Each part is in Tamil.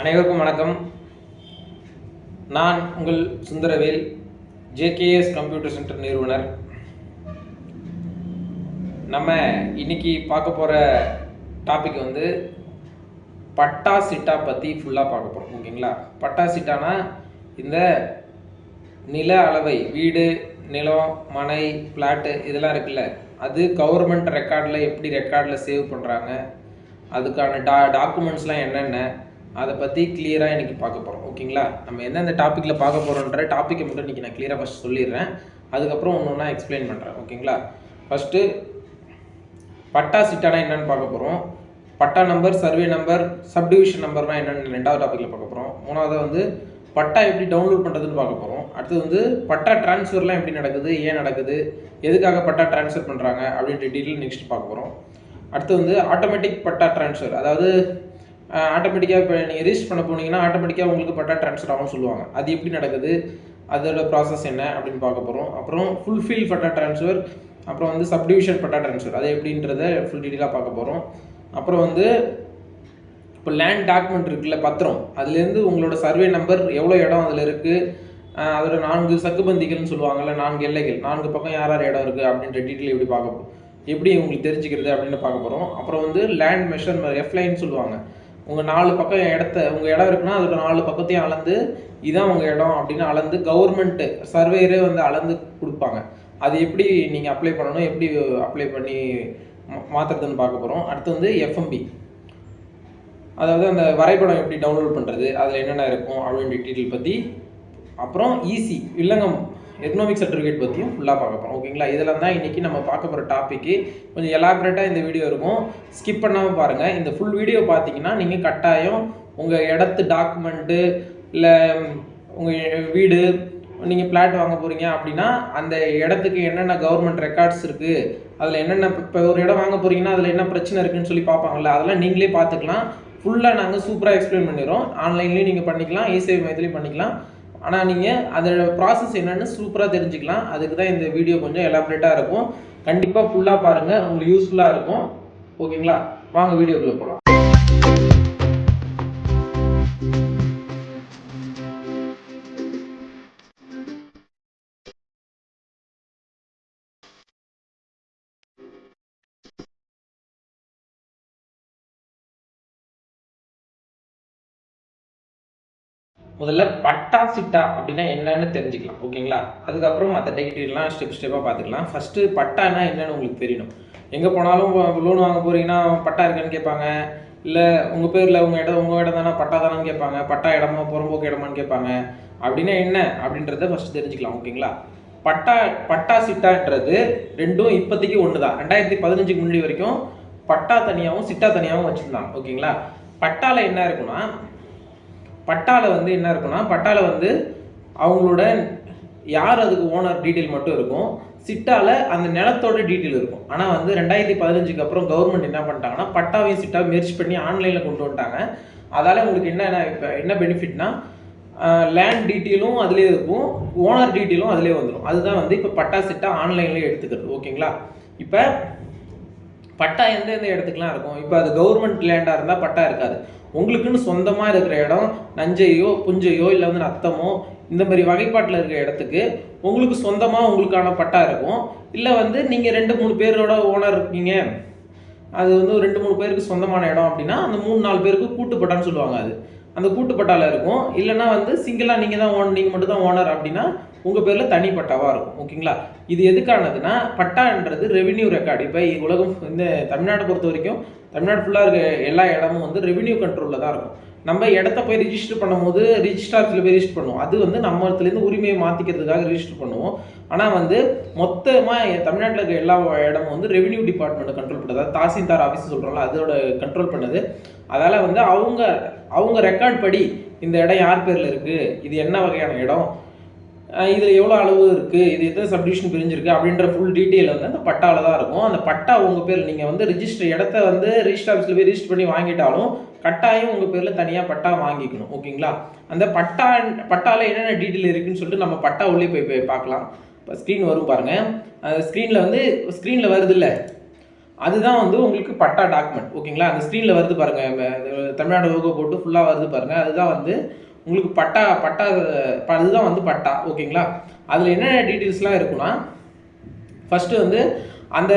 அனைவருக்கும் வணக்கம். நான் உங்கள் சுந்தரவேல் ஜேகேஎஸ் கம்ப்யூட்டர் சென்டர் நிறுவனர். நம்ம இன்னைக்கு பார்க்க போகிற டாபிக் வந்து பட்டா சிட்டா பற்றி ஃபுல்லாக பார்க்க போகிறோம் ஓகேங்களா? பட்டா சிட்டானா இந்த நில அளவை வீடு நிலம் மனை பிளாட்டு இதெல்லாம் இருக்குல்ல அது கவர்மெண்ட் ரெக்கார்டில் எப்படி ரெக்கார்டில் சேவ் பண்ணுறாங்க அதுக்கான டா டாக்குமெண்ட்ஸ்லாம் என்னென்ன? அதை பற்றி கிளியராக இன்றைக்கி பார்க்க போகிறோம் ஓகேங்களா? நம்ம எந்தெந்த டாப்பிக்கில் பார்க்க போகிறோன்ற டாப்பிக்கை மட்டும் இன்றைக்கி நான் கிளியராக ஃபஸ்ட் சொல்லிடுறேன். அதுக்கப்புறம் ஒன்று ஒன்றா எக்ஸ்பிளைன் பண்ணுறேன் ஓகேங்களா? ஃபஸ்ட்டு பட்டா சிட்டானா என்னென்னு பார்க்க போகிறோம் patta number survey number subdivision நம்பர்னால் என்னென்னு ரெண்டாவது டாப்பிக்கில் பார்க்க போகிறோம் மூணாவது வந்து பட்டா எப்படி டவுன்லோட் பண்ணுறதுன்னு பார்க்க போகிறோம் அடுத்தது வந்து பட்டா ட்ரான்ஸ்ஃபர்லாம் எப்படி நடக்குது ஏன் நடக்குது எதுக்காக பட்டா ட்ரான்ஸ்ஃபர் பண்ணுறாங்க அப்படின்ற டீட்டெயில் நெக்ஸ்ட் பார்க்க போகிறோம் அடுத்து வந்து ஆட்டோமேட்டிக் பட்டா ட்ரான்ஸ்ஃபர் அதாவது ஆட்டோமேட்டிக்காக இப்போ நீங்கள் ரிஜிஸ்டர் பண்ண போனீங்கன்னா ஆட்டோமேட்டிக்காக உங்களுக்கு பட்டா ட்ரான்ஸ்ஃபர் ஆகும்னு சொல்லுவாங்க. அது எப்படி நடக்குது? அதோட ப்ராசஸ் என்ன அப்படின்னு பார்க்க போகிறோம் அப்புறம் ஃபுல்ஃபில் பட்டா ட்ரான்ஸ்ஃபர் அப்புறம் வந்து சப்டிவிஷன் பட்டா ட்ரான்ஸ்ஃபர் அது எப்படின்றத ஃபுல் டீட்டெயிலாக பார்க்க போகிறோம் அப்புறம் வந்து இப்போ லேண்ட் டாக்குமெண்ட் இருக்குல்ல பத்திரம். அதுலேருந்து உங்களோட சர்வே நம்பர் எவ்வளோ இடம் அதில் இருக்குது அதோட நான்கு சக்குபந்திகள்னு சொல்லுவாங்கல்ல நான்கு எல்லைகள். நான்கு பக்கம் யார் யார் இடம் இருக்குது அப்படின்ற டீட்டெயில் எப்படி பார்க்க போ- எப்படி உங்களுக்கு தெரிஞ்சுக்கிறது அப்படின்னு பார்க்க போகிறோம் அப்புறம் வந்து லேண்ட் மெஷர்மெண்ட் எஃப்லைன்னு சொல்லுவாங்க. உங்கள் நாலு பக்கம் இடத்த உங்கள் இடம் இருக்குன்னா அதுக்கு நாலு பக்கத்தையும் அளந்து இதான் உங்கள் இடம் அப்படின்னு அளந்து கவர்மெண்ட்டு சர்வேயரே வந்து அளந்து கொடுப்பாங்க. அது எப்படி நீங்கள் அப்ளை பண்ணணும் எப்படி அப்ளை பண்ணி மா- பார்க்க போகிறோம் அடுத்து வந்து எஃப்எம்பி அதாவது அந்த வரைபடம் எப்படி டவுன்லோட் பண்ணுறது அதில் என்னென்ன இருக்கும் அப்படின்ற டீட்டெயில் பற்றி அப்புறம் ஈசி இல்லங்கம் எக்கனாமிக் சர்டிஃபிகேட் பற்றியும் ஃபுல்லாக பார்க்க போகிறோம் ஓகேங்களா இதெல்லாம் தான் இன்றைக்கி நம்ம பார்க்க போகிற டாப்பிக்கு கொஞ்சம் எலாபரேட்டாக இந்த வீடியோ இருக்கும். ஸ்கிப் பண்ணாமல் பாருங்கள் இந்த ஃபுல் வீடியோ பார்த்தீங்கன்னா நீங்கள் கட்டாயம் உங்கள் இடத்து டாக்குமெண்ட்டு இல்லை உங்கள் வீடு நீங்கள் பிளாட் வாங்க போகிறீங்க அப்படின்னா அந்த இடத்துக்கு என்னென்ன கவர்மெண்ட் ரெக்கார்ட்ஸ் இருக்குது அதில் என்னென்ன இப்போ ஒரு இடம் வாங்க போகிறீங்கன்னா அதில் என்ன பிரச்சனை இருக்குன்னு சொல்லி பார்ப்பாங்கல்ல அதெல்லாம் நீங்களே பார்த்துக்கலாம். ஃபுல்லாக நாங்கள் சூப்பராக எக்ஸ்பிளைன் பண்ணிடுறோம். ஆன்லைன்லேயும் நீங்கள் பண்ணிக்கலாம் இசேவை மையத்துலேயும் பண்ணிக்கலாம். ஆனால் நீங்கள் அதோட ப்ராசஸ் என்னென்னு சூப்பராக தெரிஞ்சுக்கலாம். அதுக்கு தான் இந்த வீடியோ கொஞ்சம் எலாபரேட்டாக இருக்கும். கண்டிப்பாக ஃபுல்லாக பாருங்கள் உங்களுக்கு யூஸ்ஃபுல்லாக இருக்கும். ஓகேங்களா வாங்க வீடியோக்குள்ளே போகலாம் முதல்ல பட்டா சிட்டா அப்படின்னா என்னன்னு தெரிஞ்சுக்கலாம் ஓகேங்களா? அதுக்கப்புறம் மற்ற டெக்டீரியெல்லாம் ஸ்டெப் ஸ்டெப்பாக பார்த்துக்கலாம். ஃபஸ்ட்டு பட்டானா என்னன்னு உங்களுக்கு தெரியணும். எங்கே போனாலும் லோன் வாங்க போகிறீங்கன்னா பட்டா இருக்கான்னு கேட்பாங்க. இல்லை உங்கள் பேரில் உங்கள் இடம் உங்கள் இடம் தானே? பட்டா தானேன்னு கேட்பாங்க. பட்டா இடமா புறம்போக்கு இடமான்னு கேட்பாங்க. அப்படின்னா என்ன அப்படின்றத ஃபஸ்ட்டு தெரிஞ்சுக்கலாம் ஓகேங்களா? பட்டா பட்டா சிட்டான்றது ரெண்டும் இப்போதைக்கு ஒன்று தான் ரெண்டாயிரத்தி பதினஞ்சுக்கு முன்னாடி வரைக்கும் பட்டா தனியாகவும் சிட்டா தனியாகவும் வச்சுருந்தாங்க ஓகேங்களா? பட்டாவில் என்ன இருக்குன்னா பட்டால வந்து என்ன இருக்குன்னா பட்டால வந்து அவங்களோட யார் அதுக்கு ஓனர் டீட்டெயில் மட்டும் இருக்கும். சிட்டால அந்த நிலத்தோட டீட்டெயில் இருக்கும். ஆனால் வந்து ரெண்டாயிரத்தி பதினஞ்சுக்கு அப்புறம் கவர்மெண்ட் என்ன பண்ணிட்டாங்கன்னா பட்டாவையும் சிட்டாவும் முயற்சி பண்ணி ஆன்லைனில் கொண்டு வந்துட்டாங்க. அதால் உங்களுக்கு என்ன இப்போ என்ன பெனிஃபிட்னா லேண்ட் டீட்டெயிலும் அதிலே இருக்கும். ஓனர் டீட்டெயிலும் அதிலே வந்துடும் அதுதான் வந்து இப்போ பட்டா சிட்டா ஆன்லைன்லேயே எடுத்துக்கிறது. ஓகேங்களா இப்போ பட்டா எந்த எந்த இடத்துக்குலாம் இருக்கும்? இப்போ அது கவர்மெண்ட் லேண்டாக இருந்தால் பட்டா இருக்காது. உங்களுக்குன்னு சொந்தமாக இருக்கிற இடம் நஞ்சையோ புஞ்சையோ இல்லை வந்து நத்தமோ இந்த மாதிரி வகைப்பாட்டில் இருக்கிற இடத்துக்கு உங்களுக்கு சொந்தமாக உங்களுக்கான பட்டா இருக்கும். இல்லை வந்து நீங்கள் ரெண்டு மூணு பேரோட ஓனர் இருக்கீங்க. அது வந்து ரெண்டு மூணு பேருக்கு சொந்தமான இடம் அப்படின்னா அந்த மூணு நாலு பேருக்கு கூட்டு பட்டான்னு சொல்லுவாங்க அது. அந்த கூட்டு பட்டால இருக்கும். இல்லைன்னா வந்து சிங்கிளாக நீங்கள் தான் ஓன் நீங்கள் மட்டும் தான் ஓனர் அப்படின்னா உங்கள் பேரில் தனி பட்டாவாக இருக்கும். ஓகேங்களா? இது எதுக்கானதுன்னா பட்டான்றது ரெவென்யூ ரெக்கார்டு இப்போ உலகம் இந்த தமிழ்நாட்டை பொறுத்த வரைக்கும் தமிழ்நாடு ஃபுல்லாக இருக்க எல்லா இடமும் வந்து ரெவென்யூ கண்ட்ரோலில் தான் இருக்கும். நம்ம இடத்த போய் ரிஜிஸ்டர் பண்ணும்போது ரிஜிஸ்டார்ஸில் போய் ரிஜிஸ்டர் பண்ணுவோம். அது வந்து நம்ம இடத்துலேருந்து உரிமையை மாற்றிக்கிறதுக்காக ரிஜிஸ்டர் பண்ணுவோம். ஆனால் வந்து மொத்தமாக தமிழ்நாட்டில் இருக்க எல்லா இடமும் வந்து ரெவென்யூ டிபார்ட்மெண்ட் கண்ட்ரோல் பண்ணுறது அதாவது தாசில்தார் ஆஃபீஸ் சொல்கிறோம்ல அதோட கண்ட்ரோல் பண்ணுது. அதால் வந்து அவங்க அவங்க ரெக்கார்ட் படி இந்த இடம் யார் பேரில் இருக்குது இது என்ன வகையான இடம்? இதில் எவ்வளோ அளவு இருக்குது இது எத்தனை சப்டிவிஷன் பிரிஞ்சிருக்கு? அப்படின்ற ஃபுல் டீட்டெயில் வந்து அந்த பட்டாவில் தான் இருக்கும். அந்த பட்டா உங்கள் பேர் நீங்கள் வந்து ரிஜிஸ்டர் இடத்த வந்து ரிஜிஸ்டர் ஆஃபீஸில் போய் ரிஜிஸ்டர் பண்ணி வாங்கிட்டாலும் கட்டாயம் உங்கள் பேரில் தனியாக பட்டா வாங்கிக்கணும். ஓகேங்களா? அந்த பட்டா பட்டாவில் என்னென்ன டீட்டெயில் இருக்குன்னு சொல்லிட்டு நம்ம பட்டா உள்ளே போய் போய் பார்க்கலாம். இப்போ ஸ்க்ரீன் வரும் பாருங்கள் அந்த ஸ்க்ரீனில் வந்து ஸ்க்ரீனில் வருது இல்லை? அதுதான் வந்து உங்களுக்கு பட்டா டாக்குமெண்ட் ஓகேங்களா? அந்த ஸ்க்ரீனில் வருது பாருங்கள் தமிழ்நாடு லோகோ போட்டு ஃபுல்லாக வருது பாருங்கள் அதுதான் வந்து உங்களுக்கு பட்டா பட்டா ப- அதுதான் வந்து பட்டா ஓகேங்களா அதில் என்னென்ன டீட்டெயில்ஸ்லாம் இருக்குன்னா ஃபஸ்ட்டு வந்து அந்த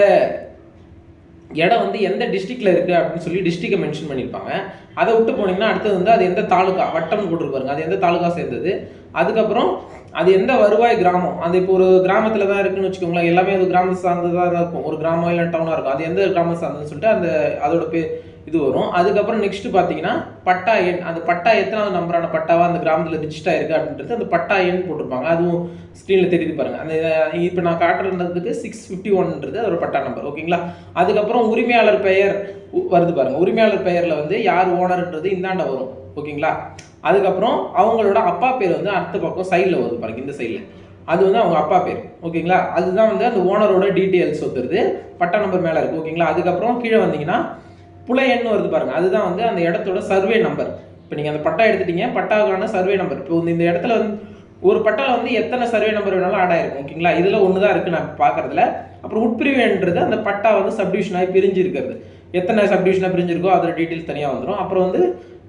இடம் வந்து எந்த டிஸ்ட்ரிக்டில் இருக்குது அப்படின்னு சொல்லி டிஸ்ட்ரிக்டை மென்ஷன் பண்ணியிருப்பாங்க அதை விட்டு போனீங்கன்னா அடுத்தது வந்து அது எந்த தாலுகா வட்டம் போட்டிருப்பாருங்க அது எந்த தாலுகா சேர்ந்தது? அதுக்கப்புறம் அது எந்த வருவாய் கிராமம்? அது இப்போ ஒரு கிராமத்தில் தான் இருக்குன்னு வச்சுக்கோங்களேன். எல்லாமே அது கிராமம் சார்ந்ததாக தான் இருக்கும். ஒரு கிராமம் இல்லை டவுனாக இருக்கும். அது எந்த கிராமம் சார்ந்ததுன்னு சொல்லிட்டு அந்த அதோட பே இது வரும். அதுக்கப்புறம் நெக்ஸ்ட் பார்த்தீங்கன்னா பட்டா எண் அந்த பட்டா எத்தனாவது நம்பரான பட்டாவா அந்த கிராமத்தில் ரிஜிஸ்டர் ஆயிருக்கு அப்படின்றது அந்த பட்டா எண் போட்டிருப்பாங்க. அதுவும் ஸ்க்ரீனில் தெரியுது பாருங்க. அந்த இப்போ நான் காட்டுறதுக்கு சிக்ஸ் ஃபிஃப்டி ஒன்ன்றது அதோட பட்டா நம்பர் ஓகேங்களா? அதுக்கப்புறம் உரிமையாளர் பெயர் உ- வருது பாருங்க. உரிமையாளர் பெயரில் வந்து யார் ஓனர்ன்றது இந்தாண்ட வரும். ஓகேங்களா? அதுக்கப்புறம் அவங்களோட அப்பா பேர் வந்து அடுத்த பக்கம் சைடில் வருது பாருங்க இந்த சைடில் அது வந்து அவங்க அப்பா பேர். ஓகேங்களா? அதுதான் வந்து அந்த ஓனரோட டீட்டெயில்ஸ் வந்துருது பட்டா நம்பர் மேலே இருக்குது ஓகேங்களா? அதுக்கப்புறம் கீழே வந்தீங்கன்னா புலையன்னு வருது பாருங்க. அதுதான் வந்து அந்த இடத்தோட சர்வே நம்பர் இப்போ நீங்கள் அந்த பட்டா எடுத்துட்டீங்க பட்டாவுக்கான சர்வே நம்பர் இப்போ இந்த- இடத்துல வந்து ஒரு பட்டாவில் வந்து எத்தனை சர்வே நம்பர் வேணாலும் ஆட் ஆயிருக்கும் ஓகேங்களா? இதில் ஒன்று தான் இருக்குது நான் பார்க்கறதுல அப்புறம் உட்பிரிவுன்றது அந்த பட்டா வந்து சப்டிவிஷனாக பிரிஞ்சு இருக்கிறது எத்தனை சப்டிவிஷனாக பிரிஞ்சிருக்கோ அதோட டீட்டெயில்ஸ் தனியாக வந்துடும் அப்புறம் வந்து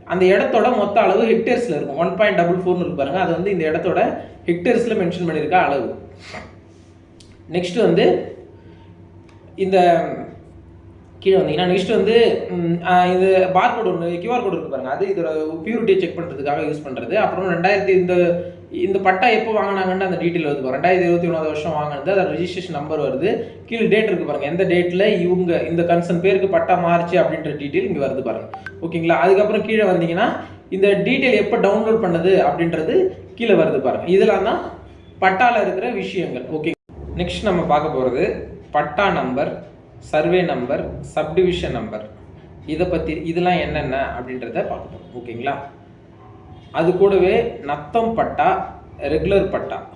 அந்த இடத்தோட மொத்த அளவு ஹெக்டேர்ஸில் இருக்கும். ஒன் பாயிண்ட் டபுள் ஃபோர்னு இருக்கு பாருங்கள் அது வந்து இந்த இடத்தோட ஹெக்டேர்ஸில் மென்ஷன் பண்ணியிருக்க அளவு. நெக்ஸ்ட் வந்து இந்த கீழே வந்தீங்கன்னா நெக்ஸ்ட் வந்து இது பார் கோடு ஒன்று கியூஆர் கோடு இருக்கு பாருங்க. அது இதோட பியூரிட்டியை செக் பண்ணுறதுக்காக யூஸ் பண்ணுறது அப்புறம் ரெண்டாயிரத்தி இந்த இந்த பட்டா எப்போ வாங்கினாங்கன்னு அந்த டீட்டெயில் வருது ரெண்டாயிரத்தி இருபத்தி ஒன்றாவது வருஷம் வாங்கினது அதோட ரிஜிஸ்ட்ரேஷன் நம்பர் வருது. கீழே டேட் இருக்கு பாருங்க. எந்த டேட்டில் இவங்க இந்த கன்சர்ன் பேருக்கு பட்டா மாறுச்சு அப்படின்ற டீட்டெயில் இங்கே வருது பாருங்க. ஓகேங்களா அதுக்கப்புறம் கீழே வந்தீங்கன்னா இந்த டீட்டெயில் எப்போ டவுன்லோட் பண்ணது அப்படின்றது கீழே வருது பாருங்க. இதெல்லாம் தான் பட்டாவில் இருக்கிற விஷயங்கள். ஓகே நெக்ஸ்ட் நம்ம பார்க்க போகிறது patta number survey number subdivision number இதை பற்றி இதெல்லாம் என்னென்ன அப்படின்றத பார்க்கணும் ஓகேங்களா? அது கூடவே Natham patta regular patta.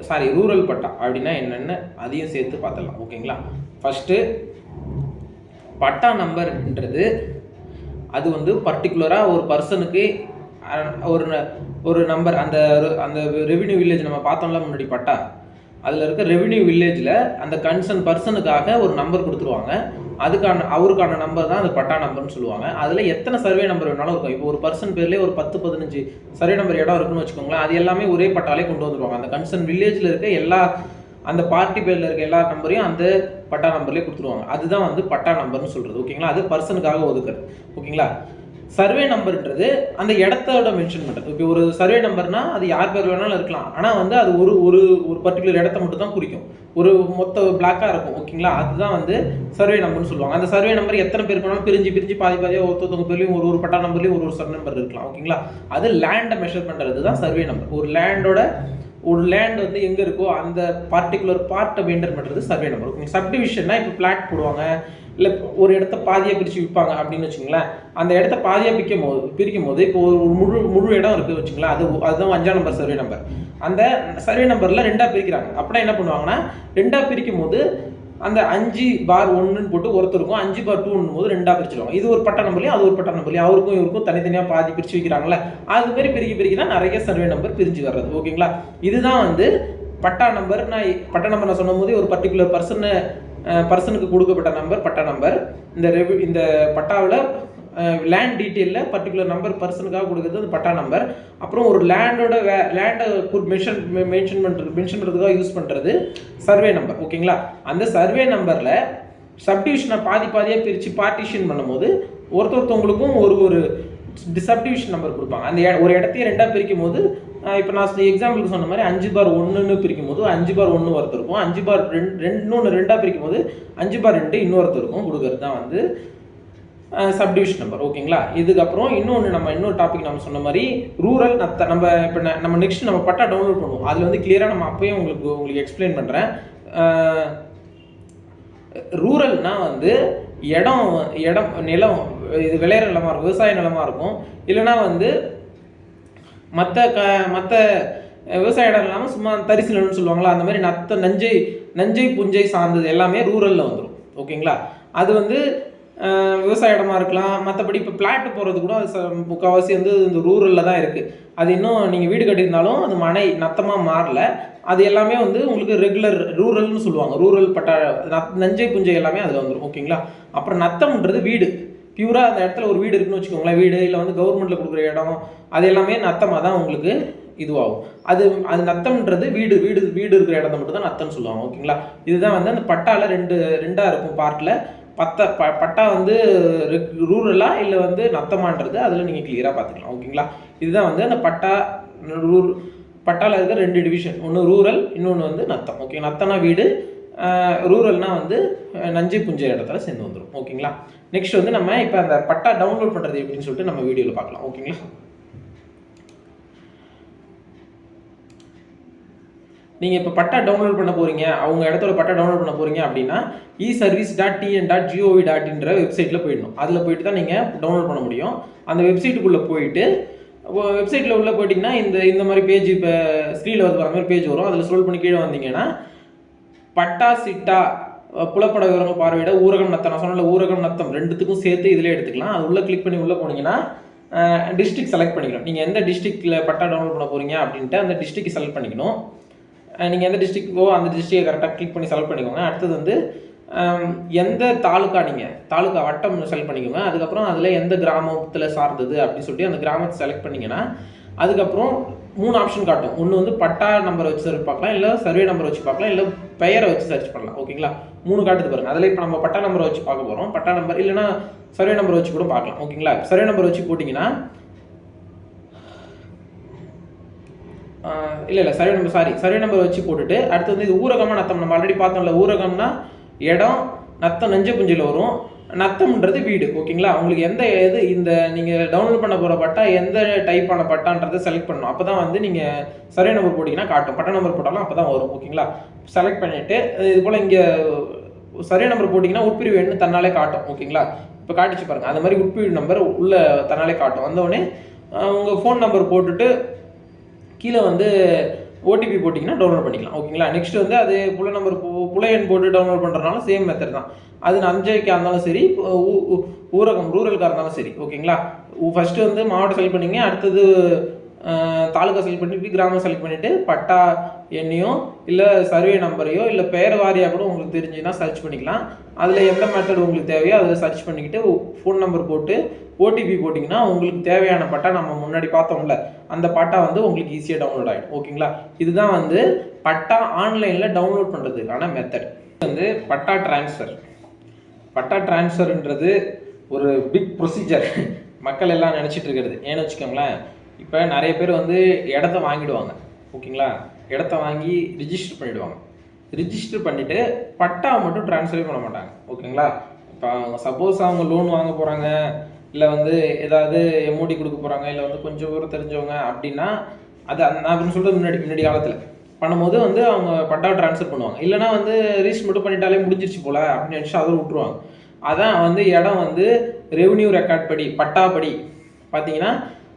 Sorry rural patta அப்படின்னா என்னென்னு அதையும் சேர்த்து பார்த்துடலாம். ஓகேங்களா? ஃபஸ்ட்டு பட்டா நம்பர்ன்றது அது வந்து பர்டிகுலராக ஒரு பர்சனுக்கு ஒரு ந- ஒரு நம்பர் அந்த அந்த ரெவின்யூ வில்லேஜ் நம்ம பார்த்தோம்ல முன்னாடி பட்டா. அதில் இருக்க ரெவென்யூ வில்லேஜில் அந்த கன்சர்ன் பர்சனுக்காக ஒரு நம்பர் கொடுத்துருவாங்க. அதுக்கான அவருக்கான நம்பர் தான் அந்த பட்டா நம்பர்னு சொல்லுவாங்க. அதில் எத்தனை சர்வே நம்பர் வேணாலும் இருக்கும். இப்போ ஒரு பர்சன் பேர்லேயே ஒரு பத்து பதினஞ்சு சர்வே நம்பர் இடம் இருக்குன்னு வச்சுக்கோங்களேன் அது எல்லாமே ஒரே பட்டாலே கொண்டு வந்துருவாங்க. அந்த கன்சர்ன் வில்லேஜில் இருக்க எல்லா அந்த பார்ட்டி பேரில் இருக்க எல்லா நம்பரையும் அந்த பட்டா நம்பர்லேயே கொடுத்துருவாங்க. அதுதான் வந்து பட்டா நம்பர்னு சொல்கிறது ஓகேங்களா? அது பர்சனுக்காக ஒதுக்குறது. ஓகேங்களா? சர்வே நம்பர்ன்றது அந்த இடத்தோட மென்ஷன் பண்ணுறது இப்போ ஒரு சர்வே நம்பர்னா அது யார் பேர் வேணாலும் இருக்கலாம். ஆனால் வந்து அது ஒரு ஒரு ஒரு பர்டிகுலர் இடத்த மட்டும் தான் குறிக்கும். ஒரு மொத்த பிளாக்காக இருக்கும் ஓகேங்களா அதுதான் வந்து சர்வே நம்பர்னு சொல்லுவாங்க. அந்த சர்வே நம்பர் எத்தனை பேர் வேணாலும் பிரிஞ்சு பிரிஞ்சு பாதி பாதியாக ஒருத்தவங்க பேர்லையும் ஒரு ஒரு பட்டா நம்பர்லையும் ஒரு ஒரு சர்வே நம்பர் இருக்கலாம் ஓகேங்களா அது லேண்டை மெஷர் பண்ணுறது தான் சர்வே நம்பர் ஒரு லேண்டோட ஒரு லேண்ட் வந்து எங்கே இருக்கோ அந்த பார்ட்டிகுலர் பார்ட்டை மெயின்டைன் பண்ணுறது சர்வே நம்பர் ஓகே சப்டிவிஷன்னா இப்போ பிளாட் போடுவாங்க. இல்லை ஒரு இடத்த பாதியாக பிரித்து விற்பாங்க அப்படின்னு வச்சுங்களேன் அந்த இடத்த பாதியாக பிரிக்கும் போது பிரிக்கும் போது இப்போ ஒரு முழு முழு இடம் இருக்குது வச்சுங்களேன் அது அதுதான் அஞ்சாம் நம்பர் சர்வே நம்பர் அந்த சர்வே நம்பரில் ரெண்டாக பிரிக்கிறாங்க. அப்படின்னா என்ன பண்ணுவாங்கன்னா ரெண்டாக பிரிக்கும் போது அந்த அஞ்சு பார் ஒன்றுன்னு போட்டு ஒருத்தருக்கும் அஞ்சு பார் டூன்னு போது ரெண்டாக பிரிச்சிருவாங்க. இது ஒரு பட்ட நம்பர்லையும் அது ஒரு பட்டா நம்பர்லையும் அவருக்கும் இவருக்கும் தனித்தனியாக பாதி பிரித்து வைக்கிறாங்களே அது மாதிரி பிரிக்க பிரிக்க தான் நிறைய சர்வே நம்பர் பிரிஞ்சு வர்றது. ஓகேங்களா இதுதான் வந்து பட்டா நம்பர் நான் பட்டா நம்பர் நான் சொன்னும் போது ஒரு பர்டிகுலர் பர்சனை பர்சனுக்கு கொடுக்கப்பட்ட நம்பர் பட்டா நம்பர். இந்த ரெவ் இந்த பட்டாவில் லேண்ட் டீட்டெயிலில் பர்டிகுலர் நம்பர் பர்சனுக்காக கொடுக்குறது அந்த பட்டா நம்பர். அப்புறம் ஒரு லேண்டோட வே லேண்டை மென்ஷன் மென்ஷன் பண்ணுறது மென்ஷன் பண்ணுறதுக்காக யூஸ் பண்ணுறது சர்வே நம்பர் ஓகேங்களா அந்த சர்வே நம்பரில் சப்டிவிஷனை பாதி பாதியாக பிரித்து பார்ட்டிஷன் பண்ணும்போது ஒருத்தொருத்தவங்களுக்கும் ஒரு ஒரு சப்டிவிஷன் நம்பர் கொடுப்பாங்க. அந்த ஒரு இடத்தையே ரெண்டாக பிரிக்கும் போது இப்போ நான் எக்ஸாம்பிளுக்கு சொன்ன மாதிரி அஞ்சு பார் ஒன்றுன்னு பிரிக்கும் போது அஞ்சு பார் ஒன்று ஒருத்தர் இருக்கும். அஞ்சு பார் ரெண்டு ரெண்டு இன்னொன்று ரெண்டாக பிரிக்கும் போது அஞ்சு பார் ரெண்டு இன்னொருத்தர் இருக்கும். கொடுக்கறது தான் வந்து சப்டிவிஷன் நம்பர் ஓகேங்களா இதுக்கப்புறம் இன்னொன்று நம்ம இன்னொரு டாபிக் நம்ம சொன்ன மாதிரி ரூரல் நத்த நம்ம இப்போ நம்ம நெக்ஸ்ட் நம்ம பட்டா டவுன்லோட் பண்ணுவோம். அதில் வந்து கிளியராக நம்ம அப்பயும் உங்களுக்கு உங்களுக்கு எக்ஸ்பிளைன் பண்ணுறேன் ரூரல்னால் வந்து இடம் இடம் நிலம் இது விளையிற நிலமாக இருக்கும் விவசாய நிலமாக இருக்கும். இல்லைன்னா வந்து மற்ற க மற்ற விவசாய இடம் இல்லாமல் சும்மா தரிசு நிலம்னு சொல்லுவாங்களா? அந்த மாதிரி நத்த நஞ்சை நஞ்சை புஞ்சை சார்ந்தது எல்லாமே ரூரலில் வந்துடும் ஓகேங்களா? அது வந்து விவசாய இடமா இருக்கலாம். மற்றபடி இப்போ பிளாட் போகிறது கூட அது ச- முக்கால்வாசி வந்து இந்த ரூரலில் தான் இருக்குது அது இன்னும் நீங்கள் வீடு கட்டியிருந்தாலும் அது மனை நத்தமாக மாறல. அது எல்லாமே வந்து உங்களுக்கு ரெகுலர் ரூரல்னு சொல்லுவாங்க. ரூரல் பட்டா நஞ்சை புஞ்சை எல்லாமே அதில் வந்துடும் ஓகேங்களா? அப்புறம் நத்தம்ன்றது வீடு. பியூராக அந்த இடத்துல ஒரு வீடு இருக்குன்னு வச்சுக்கோங்களேன். வீடு இல்லை வந்து கவர்மெண்ட்டில் கொடுக்குற இடம் அது எல்லாமே நத்தமாக தான் உங்களுக்கு இதுவாகும். அது அது நத்தம்ன்றது வீடு வீடு வீடு இருக்கிற இடத்த மட்டும் தான் நத்தம்னு சொல்லுவாங்க ஓகேங்களா? இதுதான் வந்து அந்த பட்டால ரெண்டு ரெண்டாக இருக்கும் பார்ட்டில் பத்த ப பட்டா வந்து ரூரலா இல்லை வந்து நத்தமான்றது அதில் நீங்கள் கிளியராக பார்த்துக்கலாம் ஓகேங்களா? இதுதான் வந்து அந்த பட்டா ரூர் பட்டால இருக்கிற ரெண்டு டிவிஷன் ஒன்று ரூரல் இன்னொன்று வந்து நத்தம் ஓகே? நத்தம்னா வீடு ரூரல்னா வந்து நஞ்சு நஞ்சை இடத்துல சேர்ந்து வந்துடும் ஓகேங்களா? நெக்ஸ்ட் வந்து நம்ம இப்போ அந்த பட்டா டவுன்லோட் பண்ணுறது எப்படின்னு சொல்லிட்டு நம்ம வீடியோவில் பார்க்கலாம். ஓகேங்களா? நீங்கள் இப்போ பட்டா டவுன்லோட் பண்ண போகிறீங்க அவங்க இடத்துல பட்டா டவுன்லோட் பண்ண போகிறீங்க அப்படின்னா e service dot TN dot GOV டாட்ன்ற வெப்சைட்டில் போயிடணும். அதில் போயிட்டு தான் நீங்கள் டவுன்லோட் பண்ண முடியும். அந்த வெப்சைட்டுக்குள்ளே போயிட்டு வெப்சைட்டில் உள்ளே போயிட்டிங்கன்னா இந்த இந்த மாதிரி பேஜ் இப்போ ஸ்க்ரீனில் வந்து வர மாதிரி பேஜ் வரும். அதில் ஸ்க்ரோல் பண்ணி கீழே வந்தீங்கன்னா பட்டா சிட்டா அஹ் புலப்பட விவரங்கள் பார்வையிட ஊரகம் நத்தம். நான் சொன்ன ஊரகம் நத்தம். ரெண்டுத்துக்கும் சேர்த்து இதிலே எடுத்துக்கலாம். அது உள்ளே கிளிக் பண்ணி உள்ளே போனீங்கன்னா டிஸ்ட்ரிக் செலக்ட் பண்ணிக்கணும் நீங்கள் எந்த டிஸ்ட்ரிக்டில் பட்டா டவுன்லோட் பண்ண போகிறீங்க அப்படின்ட்டு அந்த டிஸ்ட்ரிக்ட் செலக்ட் பண்ணிக்கணும். நீங்கள் எந்த டிஸ்ட்ரிக்டோ அந்த டிஸ்ட்ரிக்டை கரெக்டாக கிளிக் பண்ணி செலக்ட் பண்ணிக்கோங்க. அடுத்தது வந்து எந்த தாலுக்கா நீங்கள் தாலுக்கா வட்டம் செலக்ட் பண்ணிக்கோங்க. அதுக்கப்புறம் அதில் எந்த கிராமத்தில் சார்ந்தது அப்படின்னு சொல்லிட்டு அந்த கிராமத்தை செலக்ட் பண்ணிங்கன்னா அதுக்கப்புறம் மூணு ஆப்ஷன் காட்டும் ஒன்று வந்து பட்டா நம்பர் வச்சு சர்ச் பார்க்கலாம் இல்லை சர்வே நம்பர் வச்சு பார்க்கலாம் இல்லை பெயரை வச்சு சர்ச் பண்ணலாம். ஓகேங்களா மூணு காட்டுது பாருங்க. அதில் இப்போ நம்ம பட்டா நம்பரை வச்சு பார்க்க போகிறோம் பட்டா நம்பர் இல்லைன்னா சர்வே நம்பர் வச்சு கூட பார்க்கலாம். ஓகேங்களா சர்வே நம்பர் வச்சு போட்டிங்கன்னா இல்லை இல்லை survey number sorry survey number வச்சு போட்டுட்டு அடுத்து வந்து இது ஊரகமாக நத்தம். நம்ம ஆல்ரெடி பார்த்தோம்ல ஊரகம்னா இடம் நத்தம் நெஞ்ச குஞ்சில் வரும். நத்தம்ன்றது வீடு ஓகேங்களா? உங்களுக்கு எந்த இது இந்த நீங்கள் டவுன்லோட் பண்ண போகிற பட்டா எந்த டைப்பான பட்டான்றதை செலக்ட் பண்ணணும். அப்போ தான் வந்து நீங்கள் சர்வே நம்பர் போட்டிங்கன்னா காட்டும். பட்டா நம்பர் போட்டாலும் அப்போ தான் வரும் ஓகேங்களா? செலக்ட் பண்ணிவிட்டு இது போல் இங்கே சர்வே நம்பர் போட்டிங்கன்னா உட்பிரிவு எண்ணு தன்னாலே காட்டும் ஓகேங்களா? இப்போ காட்டிச்சு பாருங்கள் அந்த மாதிரி உட்பிரிவு நம்பர் உள்ளே தன்னாலே காட்டும். வந்தோடனே உங்கள் ஃபோன் நம்பர் போட்டுட்டு கீழே வந்து ஓடிபி போட்டிங்கன்னா டவுன்லோட் பண்ணிக்கலாம். ஓகேங்களா நெக்ஸ்ட் வந்து அது புல நம்பர் புல எண் போட்டு டவுன்லோட் பண்ணுறதுனால சேம் மெத்தட் தான். அது நஞ்சைக்காக இருந்தாலும் சரி ஊ- ஊரகம் ரூரலுக்காக இருந்தாலும் சரி. ஓகேங்களா ஃபஸ்ட்டு வந்து மாவட்டம் செலக்ட் பண்ணிங்க அடுத்தது தாலுக்கா தாலுகா செலக்ட் பண்ணிட்டு கிராமம் செலக்ட் பண்ணிட்டு பட்டா எண்ணையோ இல்லை சர்வே நம்பரையோ இல்லை பெயர் வாரியாக கூட உங்களுக்கு தெரிஞ்சுன்னா சர்ச் பண்ணிக்கலாம். அதில் எந்த மெத்தட் உங்களுக்கு தேவையோ அதில் சர்ச் பண்ணிக்கிட்டு ஃபோன் நம்பர் போட்டு ஓடிபி போட்டிங்கன்னா உங்களுக்கு தேவையான பட்டா நம்ம முன்னாடி பார்த்தோம்ல அந்த பட்டா வந்து உங்களுக்கு ஈஸியாக டவுன்லோட் ஆகிடும் ஓகேங்களா? இதுதான் வந்து பட்டா ஆன்லைனில் டவுன்லோட் பண்ணுறதுக்கான மெத்தட் வந்து பட்டா ட்ரான்ஸ்ஃபர் பட்டா டிரான்ஸ்ஃபர்ன்றது ஒரு பிக் ப்ரொசீஜர் மக்கள் எல்லாம் நினச்சிட்டு இருக்கிறது. ஏன்னு வச்சுக்கோங்களேன் இப்போ நிறைய பேர் வந்து இடத்த வாங்கிடுவாங்க. ஓகேங்களா? இடத்த வாங்கி ரிஜிஸ்டர் பண்ணிவிடுவாங்க ரிஜிஸ்டர் பண்ணிவிட்டு பட்டா மட்டும் ட்ரான்ஸ்ஃபரே பண்ண மாட்டாங்க. ஓகேங்களா? இப்போ அவங்க சப்போஸ் அவங்க லோன் வாங்க போகிறாங்க இல்லை வந்து ஏதாவது எம்ஓடி கொடுக்க போகிறாங்க இல்லை வந்து கொஞ்சம் தூரம் தெரிஞ்சவங்க அப்படின்னா அது நான் அப்படின்னு சொல்கிறது முன்னாடி முன்னாடி காலத்தில். பண்ணும்போது வந்து அவங்க பட்டாவை ட்ரான்ஸ்ஃபர் பண்ணுவாங்க. இல்லைனா வந்து ரீச் மட்டும் பண்ணிட்டாலே முடிஞ்சிருச்சு போல அப்படின்னு நினச்சி அதை விட்டுருவாங்க. அதான் வந்து இடம் வந்து ரெவன்யூ ரெக்கார்ட் படி பட்டா படி. பார்த்தீங்கன்னா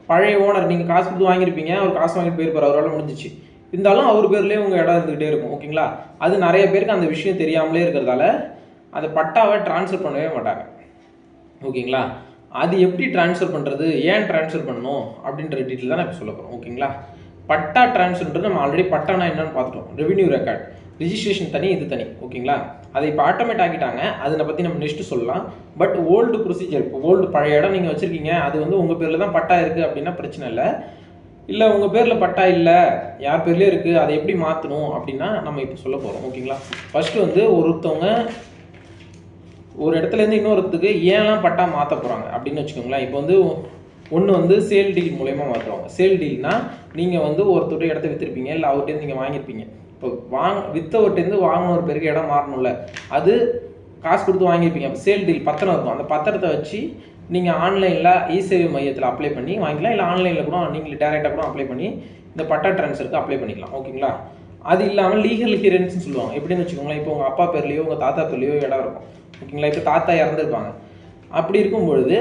பழைய ஓனர் நீங்கள் காசு கொடுத்து வாங்கியிருப்பீங்க அவர் காசு வாங்கிட்டு போயிருப்பார் அவரால் முடிஞ்சிச்சு. இருந்தாலும் அவர் பேர்லேயே உங்கள் இடம் இருந்துகிட்டே இருக்கும் ஓகேங்களா அது நிறைய பேருக்கு அந்த விஷயம் தெரியாமலே இருக்கிறதால அந்த பட்டாவை ட்ரான்ஸ்ஃபர் பண்ணவே மாட்டாங்க. ஓகேங்களா அது எப்படி ட்ரான்ஸ்ஃபர் பண்ணுறது ஏன் ட்ரான்ஸ்ஃபர் பண்ணணும்? அப்படின்ற டீட்டெயில் தான் நான் இப்போ சொல்ல போகிறோம் ஓகேங்களா பட்டா ட்ரான்ஸ்ஃபர்ன்றது நம்ம ஆல்ரெடி பட்டானா என்னன்னு பார்த்துட்டோம். ரெவென்யூ ரெக்கார்ட் ரிஜிஸ்ட்ரேஷன் தனி இது தனி. ஓகேங்களா அதை இப்போ ஆட்டோமேட் ஆக்கிட்டாங்க. அதை பற்றி நம்ம நெக்ஸ்ட்டு சொல்லலாம். பட் ஓல்டு ப்ரொசீஜர் இப்போ ஓல்டு பழைய இடம் நீங்கள் வச்சுருக்கீங்க. அது வந்து உங்கள் பேரில் தான் பட்டா இருக்குது அப்படின்னா பிரச்சனை இல்லை. இல்லை உங்கள் பேரில் பட்டா இல்லை. யார் பேர்லேயே இருக்குது அதை எப்படி மாற்றணும் அப்படின்னா நம்ம இப்போ சொல்ல போகிறோம் ஓகேங்களா ஃபஸ்ட்டு வந்து ஒருத்தவங்க ஒரு இடத்துல இருந்து இன்னொருத்துக்கு ஏன்லாம் பட்டா மாற்ற போகிறாங்க அப்படின்னு வச்சுக்கோங்களேன். இப்போ வந்து ஒன்று வந்து சேல் டீல் மூலயமா மாற்றுவாங்க சேல் டீல்னா நீங்கள் வந்து ஒருத்தர் இடத்த விற்றுருப்பீங்க இல்லை அவர்கிட்ட நீங்கள் வாங்கியிருப்பீங்க இப்போ வாங்க விற்றவர்கிட்டேருந்து வாங்கின ஒரு பேருக்கு இடம் மாறணும்ல அது காசு கொடுத்து வாங்கியிருப்பீங்க அப்போ சேல் டீல் பத்திரம் இருக்கும். அந்த பத்திரத்தை வச்சு நீங்கள் ஆன்லைனில் இசேவை மையத்தில் அப்ளை பண்ணி வாங்கிக்கலாம். இல்லை ஆன்லைனில் கூட நீங்கள் டேரெக்டாக கூட அப்ளை பண்ணி இந்த பட்டா ட்ரான்ஸ்ஃபருக்கு அப்ளை பண்ணிக்கலாம். ஓகேங்களா? அது இல்லாமல் லீகல் ஹீரன்ஸ்னு சொல்லுவாங்க. எப்படின்னு வச்சுக்கோங்களேன் இப்போ உங்கள் அப்பா பேர்லேயோ உங்கள் தாத்தா பேர்லேயோ இடம் இருக்கும். ஓகேங்களா? இப்போ தாத்தா இறந்துருப்பாங்க. அப்படி இருக்கும் பொழுது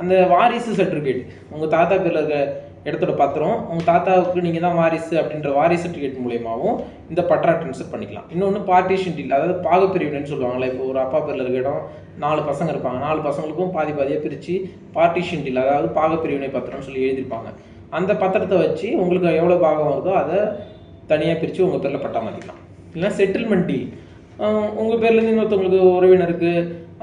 அந்த வாரிசு சர்டிஃபிகேட் உங்கள் தாத்தா பேரில் இருக்க இடத்தோட பத்திரம் உங்கள் தாத்தாவுக்கு நீங்கள் தான் வாரிசு அப்படின்ற வாரிசு சர்டிஃபிகேட் மூலியமாகவும் இந்த பட்டா ட்ரான்ஸ்ஃபர் பண்ணிக்கலாம். இன்னொன்று பார்ட்டிஷன் டீல் அதாவது பாகப்பிரிவினைன்னு சொல்லுவாங்களே இப்போ ஒரு அப்பா பேரில் இருக்க இடம் நாலு பசங்க இருப்பாங்க. நாலு பசங்களுக்கும் பாதி பாதியாக பிரித்து பார்ட்டிஷன் டீல் அதாவது பாகப்பிரிவினை பத்திரம்னு சொல்லி எழுதியிருப்பாங்க. அந்த பத்திரத்தை வச்சு உங்களுக்கு எவ்வளோ பாகம் வருதோ அதை தனியாக பிரித்து உங்கள் பேரில் பட்டா மாற்றிக்கலாம் இல்லைன்னா செட்டில்மெண்ட் டீல் உங்கள் பேர்லேருந்து இன்னொருத்தவங்களுக்கு உறவினருக்கு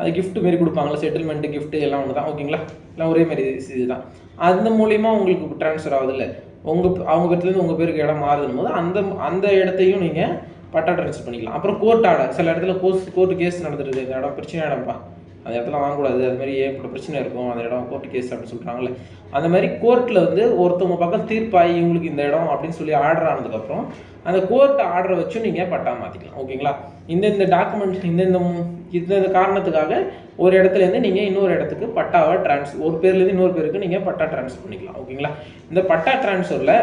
அது கிஃப்ட் மாரி கொடுப்பாங்களா செட்டில்மெண்ட்டு கிஃப்ட்டு எல்லாம் ஒன்று தான் ஓகேங்களா? எல்லாம் ஒரே மாதிரி இதுதான். அந்த மூலியமாக உங்களுக்கு ட்ரான்ஸ்ஃபர் ஆகுது இல்லை உங்கள் அவங்க பேர்லேருந்து உங்கள் பேருக்கு இடம் மாறுதும் போது அந்த அந்த இடத்தையும் நீங்கள் பட்டா ட்ரான்ஸ்ஃபர் பண்ணிக்கலாம். அப்புறம் கோர்ட் ஆர்டர் சில இடத்துல கோர்ட் கோர்ட்டு கேஸ் நடந்துருது. இந்த இடம் பிரச்சனை இடம்ப்பா அந்த இடத்துல வாங்கக்கூடாது. அது மாதிரி ஏற்பட்ட பிரச்சனை இருக்கும்? அந்த இடம் கோர்ட்டு கேஸ் அப்படின்னு சொல்கிறாங்களே அந்த மாதிரி கோர்ட்டில் வந்து ஒருத்தவங்க பக்கம் தீர்ப்பாகி இவங்களுக்கு இந்த இடம் அப்படின்னு சொல்லி ஆர்டர் ஆனதுக்கப்புறம் அந்த கோர்ட் ஆர்டரை வச்சும் நீங்கள் பட்டா மாற்றிக்கலாம் ஓகேங்களா இந்த இந்த டாக்குமெண்ட் இந்த இந்த காரணத்துக்காக ஒரு இடத்துலேருந்து நீங்கள் இன்னொரு இடத்துக்கு பட்டாவை ட்ரான்ஸ் ஒரு பேர்லேருந்து இன்னொரு பேருக்கு நீங்கள் பட்டா ட்ரான்ஸ்ஃபர் பண்ணிக்கலாம். ஓகேங்களா இந்த பட்டா ட்ரான்ஸ்ஃபரில்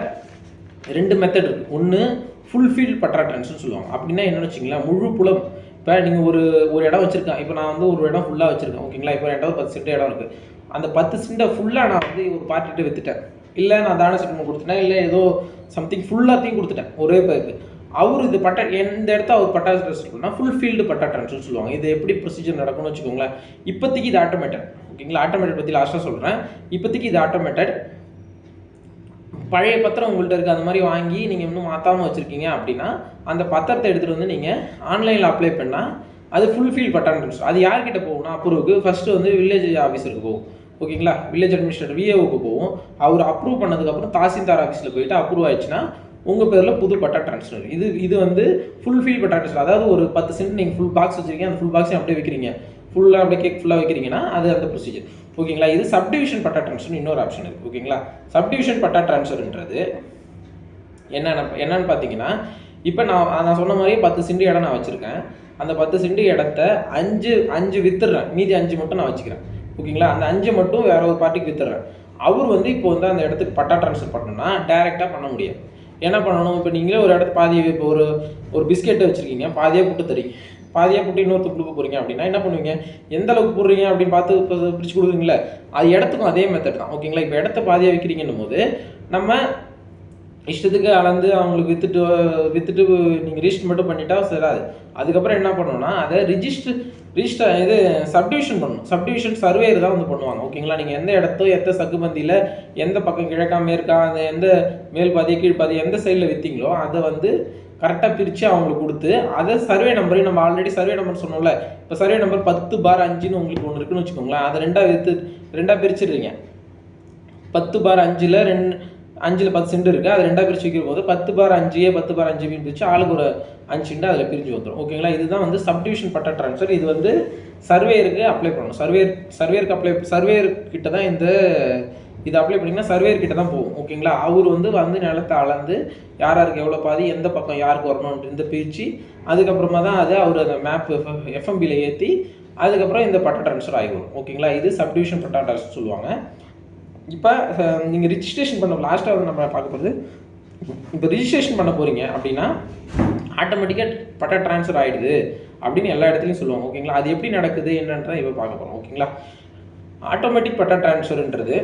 ரெண்டு மெத்தட் இருக்குது ஒன்று ஃபுல்ஃபில் பட்டா ட்ரான்ஸ்ஃபர்னு சொல்லுவாங்க. அப்படின்னா என்னென்னு வச்சுங்களேன் முழு புலம் இப்போ நீங்கள் ஒரு ஒரு இடம் வச்சுருக்கேன். இப்போ நான் வந்து ஒரு இடம் ஃபுல்லாக வச்சுருக்கேன். ஓகேங்களா? இப்போ ரெண்டாவது பத்து சென்ட் இடம் இருக்குது அந்த பத்து சென்ட்டை ஃபுல்லாக நான் வந்து ஒரு பார்ட்டிட்டு விற்றுட்டேன் இல்லை நான் தான செட்டில்மெண்ட் கொடுத்துட்டேன். இல்லை ஏதோ சம்திங் ஃபுல்லாத்தையும் கொடுத்துட்டேன். ஒரே பேருக்கு அவர் இது பட்டா எந்த இடத்த அவர் பட்டா ட்ரான்ஸ்ஃபர்னா ஃபுல் ஃபீல்டு பட்டா ட்ரான்ஸ்ஃபர் சொல்லுவாங்க. இது எப்படி ப்ரொசீஜர் நடக்கும்னு வச்சுக்கோங்களேன். இப்போதைக்கு இது ஆட்டோமேட்டட் ஓகேங்களா? ஆட்டோமேட்டட் பற்றி லாஸ்ட்டாக சொல்கிறேன் இப்போதைக்கு இது ஆட்டோமேட்டட் பழைய பத்திரம் உங்கள்கிட்ட இருக்குது அந்த மாதிரி வாங்கி நீங்கள் இன்னும் மாற்றாமல் வச்சுருக்கீங்க அப்படின்னா அந்த பத்திரத்தை எடுத்துகிட்டு வந்து நீங்கள் ஆன்லைனில் அப்ளை பண்ணால் அது ஃபுல்ஃபில் பட்டான் அது யார்கிட்ட போகும்னா அப்ரூவுக்கு ஃபஸ்ட்டு வந்து வில்லேஜ் ஆஃபீஸருக்கு போகும். ஓகேங்களா வில்லேஜ் அட்மினிஸ்ட்ரேட்டர் விஏஓக்கு போகும். அவர் அப்ரூவ் பண்ணதுக்கப்புறம் தாசில்தார் ஆஃபீஸில் போயிட்டு அப்ரூவ் ஆயிடுச்சுன்னா உங்கள் பேரில் புது பட்டா ட்ரான்ஸ்ஃபர் இது இது வந்து ஃபுல்ஃபில் பட்டா ட்ரான்ஸ்ஃபர் அதாவது ஒரு பத்து சென்ட் நீங்கள் ஃபுல் பாக்ஸ் வச்சிருக்கீங்க அந்த ஃபுல் பாக்ஸையும் அப்படியே வைக்கிறீங்க. ஃபுல்லாக அப்படியே கேக் ஃபுல்லாக வைக்கிறீங்கன்னா அது அந்த ப்ரொசீஜர் ஓகேங்களா? இது சப்டிவிஷன் பட்டா ட்ரான்ஸ்ஃபர் இன்னொரு ஆப்ஷன் இருக்குது ஓகேங்களா? சப்டிவிஷன் பட்டா ட்ரான்ஸ்ஃபர்ன்றது என்னென்ன என்னன்னு பார்த்தீங்கன்னா இப்போ நான் நான் சொன்ன மாதிரி பத்து சிண்டு இடம் நான் வச்சுருக்கேன். அந்த பத்து சிண்டு இடத்த அஞ்சு அஞ்சு வித்துடுறேன். மீதி அஞ்சு மட்டும் நான் வச்சுக்கிறேன். ஓகேங்களா? அந்த அஞ்சு மட்டும் வேற ஒரு பார்ட்டிக்கு வித்துடுறேன். அவர் வந்து இப்போ வந்து அந்த இடத்துக்கு பட்டா ட்ரான்ஸ்ஃபர் பண்ணணும்னா டைரெக்டாக பண்ண முடியாது. என்ன பண்ணணும்? இப்போ நீங்களே ஒரு இடத்து பாதி இப்போ ஒரு ஒரு பிஸ்கெட்டை வச்சுருக்கீங்க. பாதியாக புட்டு தரீங்க பாதியாக போட்டு இன்னொருத்தர் கொடுக்க போகிறீங்க அப்படின்னா என்ன பண்ணுவீங்க? எந்த அளவுக்கு போடுறீங்க அப்படின்னு பார்த்து இப்போ பிரித்து கொடுக்குறீங்களே அது இடத்துக்கும் அதே மெத்தட் தான். ஓகேங்களா இப்போ இடத்த பாதியாக விற்கிறீங்கன்னும் போது நம்ம இஷ்டத்துக்கு அளந்து அவங்களுக்கு வித்துட்டு வித்துட்டு நீங்கள் ரிஜிஸ்டர் மட்டும் பண்ணிட்டா சராது. அதுக்கப்புறம் என்ன பண்ணணும்னா அதை ரிஜிஸ்டர் ரிஜிஸ்டர் இது சப்டிவிஷன் பண்ணணும் சப்டிவிஷன் சர்வேயர் தான் வந்து பண்ணுவாங்க. ஓகேங்களா நீங்கள் எந்த இடத்தோ எந்த சக்குபந்தியில் எந்த பக்கம் கிழக்கா மேற்கா அந்த எந்த மேல் பாதி கீழ் பாதி எந்த சைடில் விற்றீங்களோ அதை வந்து கரெக்டாக பிரித்து அவங்களுக்கு கொடுத்து அதை சர்வே நம்பரையும் நம்ம ஆல்ரெடி சர்வே நம்பர் சொன்னோம்ல இப்போ சர்வே நம்பர் பத்து பார் அஞ்சுன்னு உங்களுக்கு ஒன்று இருக்குன்னு வச்சுக்கோங்களேன் அதை ரெண்டாக எடுத்து ரெண்டாக பிரிச்சிடுறீங்க. பத்து பார் அஞ்சில் ரெண்டு அஞ்சில் பத்து சென்ட் இருக்குது அது ரெண்டாக பிரித்து வைக்கிற போது பத்து பார் அஞ்சு பத்து பார் அஞ்சு அப்படின்னு பிரித்து ஆளுக்கு ஒரு அஞ்சு சென்ட் அதில் பிரிஞ்சு வந்துடும் ஓகேங்களா இதுதான் வந்து சப்டிவிஷன் பட்டா ட்ரான்ஸ்ஃபர் இது வந்து சர்வேயருக்கு அப்ளை பண்ணணும். சர்வேயர் சர்வேயருக்கு அப்ளை சர்வேயர் கிட்ட தான் இந்த இது அப்ளை பண்ணிங்கன்னா சர்வேயர் கிட்ட தான் போகும் ஓகேங்களா அவர் வந்து வந்து நிலத்தை அளந்து யார் யாருக்கு எவ்வளோ பாதி எந்த பக்கம் யாருக்கு வரணும்னு இந்த பிரித்து அதுக்கப்புறமா தான் அது அவர் அந்த மேப் எஃப்எம்பியில் ஏற்றி அதுக்கப்புறம் இந்த பட்டா ட்ரான்ஸ்ஃபர் ஆகிடும் ஓகேங்களா இது சப்டிவிஷன் பட்டா ட்ரான்ஸ்ஃபர் சொல்லுவாங்க. இப்போ நீங்கள் ரிஜிஸ்ட்ரேஷன் பண்ண லாஸ்ட்டாக வந்து நம்ம பார்க்க போகிறது இப்போ ரிஜிஸ்ட்ரேஷன் பண்ண போகிறீங்க அப்படின்னா ஆட்டோமேட்டிக்காக பட்டா ட்ரான்ஸ்ஃபர் ஆகிடுது அப்படின்னு எல்லா இடத்துலையும் சொல்லுவாங்க ஓகேங்களா அது எப்படி நடக்குது என்னன்றதை இப்போ பார்க்க போகிறோம் ஓகேங்களா ஆட்டோமேட்டிக் பட்டா ட்ரான்ஸ்ஃபர்ன்றது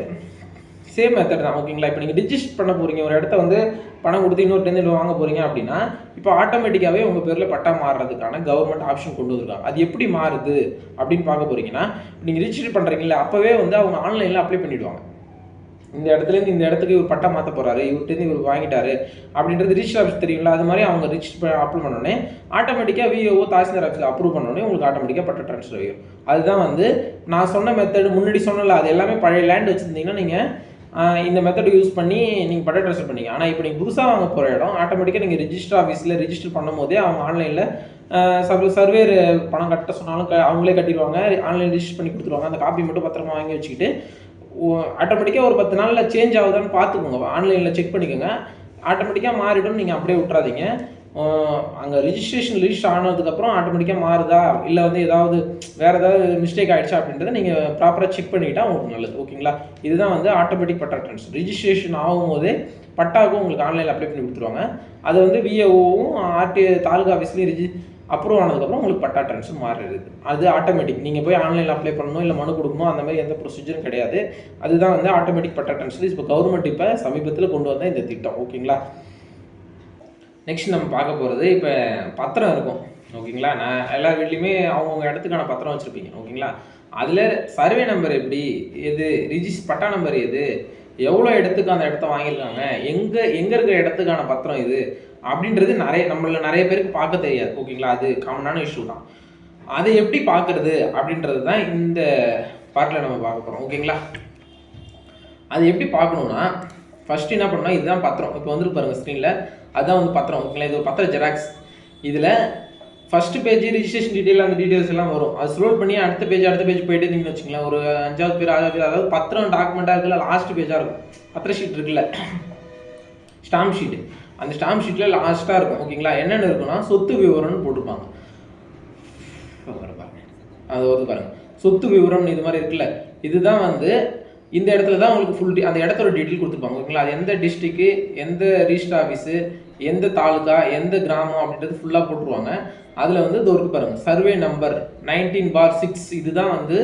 சேம் மெத்தட் தான் ஓகேங்களா இப்போ நீங்கள் ரிஜிஸ்டர் பண்ண போகிறீங்க ஒரு இடத்த வந்து பணம் கொடுத்து இன்னொருத்தேருந்து வாங்க போகிறீங்க அப்படின்னா இப்போ ஆட்டோமேட்டிக்காகவே உங்கள் பேரில் பட்டா மாறுறதுக்கான கவர்மெண்ட் ஆப்ஷன் கொண்டு வந்திருக்காங்க. அது எப்படி மாறுது அப்படின்னு பார்க்க போகிறீங்கன்னா நீங்கள் ரிஜிஸ்டர் பண்ணுறீங்களா அப்போவே வந்து அவங்க ஆன்லைனில் அப்ளை பண்ணிவிடுவாங்க இந்த இடத்துலேருந்து இந்த இடத்துக்கு இவர் பட்டா மாற்ற போகிறாரு இவர்கிட்ட இவர் வாங்கிட்டாரு அப்படின்றது ரிஜிஸ்டர் ஆஃபீஸ் தெரியுங்களா அது மாதிரி அவங்க ரிஜிஸ்டர் அப்ளை பண்ணோடனே ஆட்டோமேட்டிக்காக விஓஓ தாசில்தார் ஆஃபீஸ் அப்ரூவ் பண்ணோடனே உங்களுக்கு ஆட்டோமேட்டிக்காக பட்டா ட்ரான்ஸ்ஃபர் ஆகும் அதுதான் வந்து நான் சொன்ன மெத்தடு முன்னாடி சொன்னல அது எல்லாமே பழைய லேண்ட் வச்சுருந்தீங்கன்னா நீங்கள் இந்த மெத்தட் யூஸ் பண்ணி நீங்கள் பட்டா ட்ரான்ஸ்ஃபர் பண்ணிங்க ஆனால் இப்போ நீங்கள் புதுசாக வாங்க போகிற இடம் ஆட்டோமேட்டிக்காக நீங்கள் ரிஜிஸ்டர் ஆஃபீஸில் ரிஜிஸ்டர் பண்ணும்போதே அவங்க ஆன்லைனில் சர்வ சர்வேர் பணம் கட்ட சொன்னாலும் க- அவங்களே கட்டிடுவாங்க. ஆன்லைன் ரிஜிஸ்டர் பண்ணி கொடுத்துருவாங்க. அந்த காப்பி மட்டும் பத்திரமா வாங்கி வச்சுக்கிட்டு ஆட்டோமேட்டிக்காக ஒரு பத்து நாளில் சேஞ்ச் ஆகுதான்னு பார்த்துக்கோங்க. ஆன்லைனில் செக் பண்ணிக்கோங்க. ஆட்டோமேட்டிக்காக மாறிடும். நீங்கள் அப்படியே விட்றாதீங்க அங்கே ரிஜிஸ்ட்ரேஷன் ரிஜிஸ்டர் ஆனதுக்கப்புறம் ஆட்டோமேட்டிக்காக மாறுதா? இல்லை வந்து ஏதாவது வேறு ஏதாவது மிஸ்டேக் ஆகிடுச்சா அப்படின்றத நீங்கள் ப்ராப்பராக செக் பண்ணிக்கிட்டால் உங்களுக்கு நல்லது. ஓகேங்களா இதுதான் வந்து ஆட்டோமேட்டிக் பட்டா ட்ரான்ஸ்ஃபர் ரிஜிஸ்ட்ரேஷன் ஆகும்போதே பட்டாவுக்கும் உங்களுக்கு ஆன்லைனில் அப்ளை பண்ணி கொடுத்துருவாங்க. அது வந்து விஏஓவும் ஆர்டிஏ தாலுகா ஆஃபீஸ்லேயும் ரிஜி அப்ரூவ் ஆனதுக்கப்புறம் உங்களுக்கு பட்டா ட்ரான்ஸ்ஃபர் மாறிடுது அது ஆட்டோமேட்டிக் நீங்கள் போய் ஆன்லைனில் அப்ளை பண்ணணும் இல்லை மனு கொடுக்கணும் அந்த மாதிரி எந்த ப்ரொசீஜரும் கிடையாது. அதுதான் வந்து ஆட்டோமேட்டிக் பட்டா ட்ரான்ஸ்ஃபர் இப்போ கவர்மெண்ட் இப்போ சமீபத்தில் கொண்டு வந்த இந்த திட்டம். ஓகேங்களா நெக்ஸ்ட் நம்ம பார்க்க போகிறது இப்போ பத்திரம் இருக்கும். ஓகேங்களா நான் எல்லா வீட்லேயுமே அவங்கவுங்க இடத்துக்கான பத்திரம் வச்சுருப்பீங்க. ஓகேங்களா அதில் சர்வே நம்பர் எப்படி? எது? ரிஜிஸ் பட்டா நம்பர் எது? எவ்வளோ இடத்துக்கு அந்த இடத்த வாங்கியிருக்காங்க? எங்கே எங்கே இருக்கிற இடத்துக்கான பத்திரம் இது? அப்படின்றது நிறைய நம்மள நிறைய பேருக்கு பார்க்க தெரியாது. ஓகேங்களா அது காமனான இஷ்யூ தான். அதை எப்படி பார்க்கறது? அப்படின்றது தான் இந்த பாட்டில் நம்ம பார்க்க போகிறோம் ஓகேங்களா அது எப்படி பார்க்கணுன்னா ஃபஸ்ட்டு என்ன பண்ணணும் இதுதான் பத்திரம். இப்போ வந்துட்டு பாருங்கள் ஸ்க்ரீனில் அதுதான் வந்து பத்திரம். ஓகேங்களா? இது ஒரு பத்திரம் ஜெராக்ஸ் இதில் ஃபஸ்ட்டு பேஜ் ரிஜிஸ்ட்ரேஷன் டீட்டெயில் அந்த டீட்டெயில்ஸ் எல்லாம் வரும். அது ஸ்க்ரோல் பண்ணி அடுத்த பேஜ் அடுத்த பேஜ் போயிட்டு இருந்தீங்கன்னு வச்சுக்கலாம் ஒரு அஞ்சாவது பேர் ஆறாவது பேர் அதாவது பத்திரம் டாக்குமெண்ட்டாக இருக்குல்ல லாஸ்ட் பேஜாக இருக்கும். பத்திர ஷீட் இருக்குல்ல. ஸ்டாம்ப் ஷீட் அந்த ஸ்டாம்ப் ஷீட்டில் லாஸ்ட்டாக இருக்கும். ஓகேங்களா? என்னென்ன இருக்குன்னா சொத்து விவரம்னு போட்டிருப்பாங்க. அது வந்து பாருங்கள் சொத்து விவரம் இது மாதிரி இருக்குல்ல. இதுதான் வந்து இந்த இடத்துல தான் உங்களுக்கு ஃபுல் அந்த இடத்தோட டீட்டெயில் கொடுத்துருப்பாங்க ஓகேங்களா? அது எந்த டிஸ்ட்ரிக்கு எந்த ரிஜிஸ்டர் ஆஃபீஸு எந்த தாலுகா எந்த கிராமம் அப்படின்றது ஃபுல்லாக போட்டுருவாங்க. அதில் வந்து இது இருக்கு பாருங்க survey number nineteen bar six இதுதான் வந்து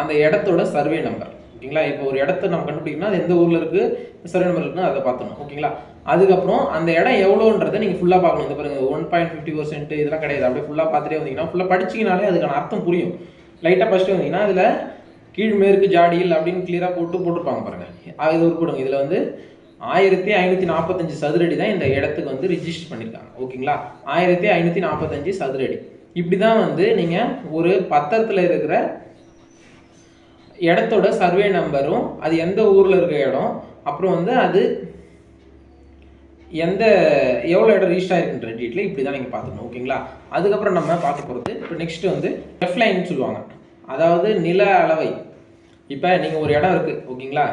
அந்த இடத்தோட சர்வே நம்பர் ஓகேங்களா? இப்போ ஒரு இடத்த நம்ம கண்டுபிடிக்கணும்னா அது எந்த ஊரில் இருக்குது சர்வே நம்பர் இருக்குன்னு அதை பார்த்தணும் ஓகேங்களா? அதுக்கப்புறம் அந்த இடம் எவ்வளோன்றதை நீங்கள் ஃபுல்லாக பார்க்கணும். இந்த பாருங்க ஒன் பாயிண்ட் ஃபிஃப்டி பர்சன்ட் இதெல்லாம் கிடையாது. அப்படியே ஃபுல்லாக பார்த்துட்டே வந்தீங்கன்னா ஃபுல்லாக படிச்சிங்கனாலே அதுக்கான அர்த்தம் புரியும். லைட்டாக ஃபஸ்ட்டு வந்தீங்கன்னா அதில் கீழ் மேற்கு ஜாடியில் அப்படின்னு கிளியராக போட்டு போட்டிருப்பாங்க பாருங்கள் அது இது உருப்படுங்க. இதில் வந்து ஆயிரத்தி ஐநூற்றி நாற்பத்தஞ்சு சதுரடி தான் இந்த இடத்துக்கு வந்து ரிஜிஸ்டர் பண்ணியிருக்காங்க ஓகேங்களா ஆயிரத்தி ஐநூற்றி நாற்பத்தஞ்சு சதுரடி. இப்படி தான் வந்து நீங்கள் ஒரு பத்திரத்தில் இருக்கிற இடத்தோட சர்வே நம்பரும் அது எந்த ஊரில் இருக்கிற இடம் அப்புறம் வந்து அது எந்த எவ்வளோ இடம் ரீச் ஆகிருக்குன்ற டீட்டில் இப்படி தான் நீங்கள் பார்த்துக்கணும் ஓகேங்களா அதுக்கப்புறம் நம்ம பார்க்க போகிறது இப்போ நெக்ஸ்ட்டு வந்து ரெஃப்லைன் சொல்லுவாங்க. அதாவது நில அளவை. இப்போ நீங்கள் ஒரு இடம் இருக்குது ஓகேங்களா?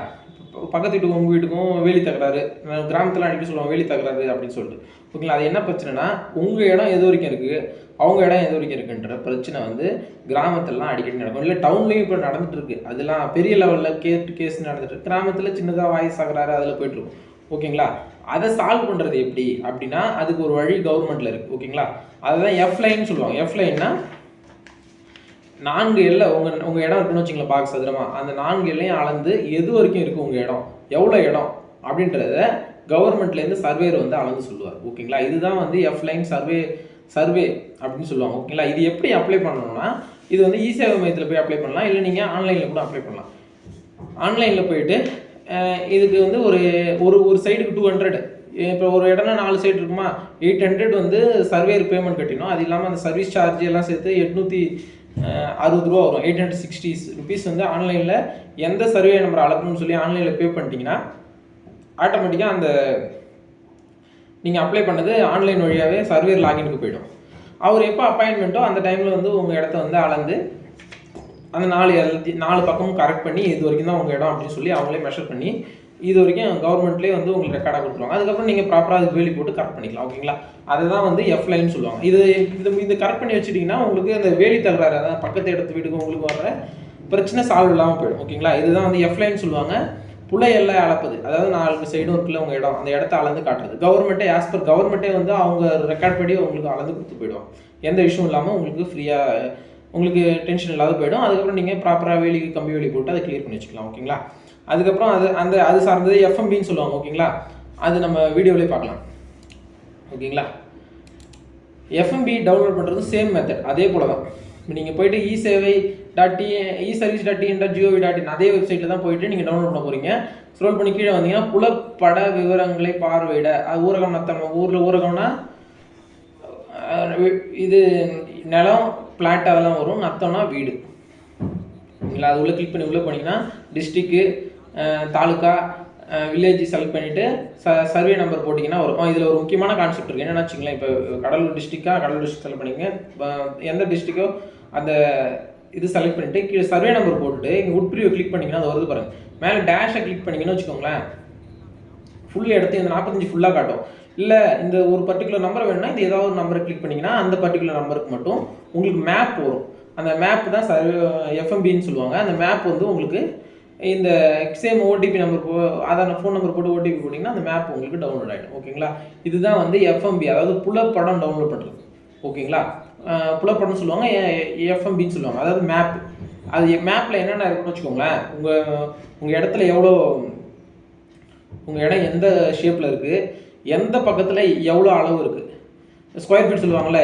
பக்கத்து வீட்டுக்கும் உங்கள் வீட்டுக்கும் வேலி தகராறு கிராமத்தில் அடிக்கடி சொல்லுவாங்க வேலி தகராறு அப்படின்னு சொல்லிட்டு. ஓகேங்களா? அது என்ன பிரச்சனைனா உங்கள் இடம் எது வரைக்கும் இருக்குது அவங்க இடம் எது வரைக்கும் இருக்குன்ற பிரச்சனை வந்து கிராமத்துலலாம் அடிக்கடி நடக்கும். இல்லை டவுன்லேயும் இப்போ நடந்துட்டு இருக்கு அதெல்லாம் பெரிய லெவலில் கேட்டு கேஸ் நடந்துட்டு கிராமத்தில் சின்னதாக வாய்ஸ் தகராறு அதில் போயிட்டுருக்கும். ஓகேங்களா? அதை சால்வ் பண்ணுறது எப்படி அப்படின்னா அதுக்கு ஒரு வழி கவர்மெண்ட்டில் இருக்குது ஓகேங்களா? அதுதான் எஃப் லைன் சொல்லுவாங்க. எஃப் லைன்னா நான்கு எல்லை உங்கள் உங்கள் இடம் இருக்குன்னு வச்சுங்களேன் பாக்ஸ் சதுரமா. அந்த நான்கு எல்லையும் அளந்து எது வரைக்கும் இருக்குது உங்கள் இடம்? எவ்வளோ இடம்? அப்படின்றத கவர்மெண்ட்லேருந்து சர்வேர் வந்து அளந்து சொல்லுவார். ஓகேங்களா? இதுதான் வந்து எஃப் லைன் சர்வே சர்வே அப்படின்னு சொல்லுவாங்க. ஓகேங்களா? இது எப்படி அப்ளை பண்ணணும்னா இது வந்து இ சேவை மையத்தில் போய் அப்ளை பண்ணலாம் இல்லை நீங்கள் ஆன்லைனில் கூட அப்ளை பண்ணலாம். ஆன்லைனில் போயிட்டு இதுக்கு வந்து ஒரு ஒரு ஒரு சைடுக்கு டூ ஹண்ட்ரட் இப்போ ஒரு இடம்னா நாலு சைடு இருக்குமா? எயிட் ஹண்ட்ரட் வந்து சர்வேர் பேமெண்ட் கட்டினோம். அது இல்லாமல் அந்த சர்வீஸ் சார்ஜ் எல்லாம் சேர்த்து எட்நூற்றி அறுபது ரூபா வரும். எயிட் ஹண்ட்ரட் சிக்ஸ்டிஸ் ருபீஸ் வந்து ஆன்லைனில் எந்த சர்வே நம்பர் அளக்கணும்னு சொல்லி ஆன்லைனில் பே பண்ணிட்டீங்கன்னா ஆட்டோமேட்டிக்காக அந்த நீங்கள் அப்ளை பண்ணது ஆன்லைன் வழியாகவே சர்வேர் லாகினுக்கு போயிடும். அவர் எப்போ அப்பாயின்மெண்ட்டோ அந்த டைமில் வந்து உங்கள் இடத்த வந்து அளந்து அந்த நாலு எழுதி நாலு பக்கமும் கரெக்ட் பண்ணி இது வரைக்கும் தான் உங்கள் இடம் அப்படின்னு சொல்லி அவங்களே மெஷர் பண்ணி இது வரைக்கும் கவர்மெண்ட்லேயே வந்து உங்களுக்கு ரெக்கார்டாக கொடுத்துருவாங்க. அதுக்கப்புறம் நீங்கள் ப்ராப்பராக அதுக்கு வேலி போட்டு கரெக்ட் பண்ணிக்கலாம் ஓகேங்களா அதுதான் வந்து எஃப் லைன் சொல்லுவாங்க. இது இது இது கரெக்ட் பண்ணி வச்சுட்டிங்கன்னா உங்களுக்கு அந்த வேலி தகராறு அதான் பக்கத்து இடத்து வீட்டுக்கு உங்களுக்கு வர பிரச்சனை சால்வ் இல்லாமல் போயிடும் ஓகேங்களா இதுதான் வந்து எஃப் லைன் சொல்லுவாங்க. புல எல்லாம் அளப்பது. அதாவது நாலு சைடும் இருக்குல்ல உங்கள் இடம் அந்த இடத்த அளந்து காட்டுறது. கவர்மெண்ட்டே ஆஸ் பர் கவர்மெண்ட்டே வந்து அவங்க ரெக்கார்ட் படி உங்களுக்கு அளந்து கொடுத்து போயிடும். எந்த விஷயம் இல்லாமல் உங்களுக்கு ஃப்ரீயாக உங்களுக்கு டென்ஷன் இல்லாத போயிடும். அதுக்கப்புறம் நீங்கள் ப்ராப்பராக வேலிக்கு கம்பி வேலி போட்டு அதை கிளியர் பண்ணி வச்சுக்கலாம் ஓகேங்களா அதுக்கப்புறம் அது அந்த அது சார்ந்தது எஃப்எம்பின்னு சொல்லுவாங்க ஓகேங்களா? அது நம்ம வீடியோவிலே பார்க்கலாம். ஓகேங்களா? எஃப்எம்பி டவுன்லோட் பண்ணுறது சேம் மெத்தட் அதே போல தான் நீங்கள் போயிட்டு இ சேவை dot T e service dot TN dot GOV dot in அதே வெப்சைட்டில் தான் போயிட்டு நீங்கள் டவுன்லோட் பண்ண போகிறீங்க ஸ்க்ரோல் பண்ணி கீழே வந்தீங்கன்னா புலப்பட விவரங்களை பார்வையிட. அது ஊரகம் நத்தம் ஊரில் ஊரகம்னா இது நிலம் பிளாட் அதெல்லாம் வரும். நத்தம்னா வீடு. இல்லை அது உள்ளே கிளிக் பண்ணி உள்ளே போனீங்கன்னா டிஸ்ட்ரிக்கு தாலுக்கா வில்லேஜ் செலக்ட் பண்ணிவிட்டு ச சர்வே நம்பர் போட்டிங்கன்னா வரும். இதில் ஒரு முக்கியமான கான்செப்ட் இருக்குது என்னென்னு வச்சுங்களேன் இப்போ கடலூர் டிஸ்ட்ரிக்டாக கடலூர் டிஸ்ட்ரிக் செலக்ட் பண்ணிங்க எந்த டிஸ்ட்ரிக்கோ அந்த இது செலக்ட் பண்ணிவிட்டு கீழே சர்வே நம்பர் போட்டுட்டு இங்கே உட்பிரிவை கிளிக் பண்ணிங்கன்னா அது வருது பாருங்கள் மேலே டேஷை கிளிக் பண்ணிங்கன்னு வச்சுக்கோங்களேன் ஃபுல் எடுத்து இந்த நாற்பத்தஞ்சு ஃபுல்லாக காட்டும். இல்லை இந்த ஒரு பர்டிகுலர் நம்பர் வேணும்னா இந்த ஏதாவது ஒரு நம்பரை கிளிக் பண்ணிங்கன்னா அந்த பர்டிகுலர் நம்பருக்கு மட்டும் உங்களுக்கு மேப் வரும். அந்த மேப் தான் சர்வே எஃப்எம்பின்னு சொல்லுவாங்க. அந்த மேப் வந்து உங்களுக்கு இந்த சேம் ஓடிபி நம்பர் போ அதான் ஃபோன் நம்பர் போட்டு ஓடிபி போட்டிங்கன்னா அந்த மேப் உங்களுக்கு டவுன்லோட் ஆகிடும் ஓகேங்களா? இதுதான் வந்து எஃப்எம்பி அதாவது புலப்படம் டவுன்லோட் பண்ணுறது ஓகேங்களா? புலப்படம்னு சொல்லுவாங்க எஃப்எம்பின்னு சொல்லுவாங்க. அதாவது மேப் அது மேப்பில் என்னென்ன இருக்குன்னு வச்சுக்கோங்களேன். உங்கள் உங்கள் இடத்துல எவ்வளோ உங்கள் இடம் எந்த ஷேப்பில் இருக்குது எந்த பக்கத்தில் எவ்வளோ அளவு இருக்குது ஸ்கொயர் ஃபீட் சொல்லுவாங்கள்ல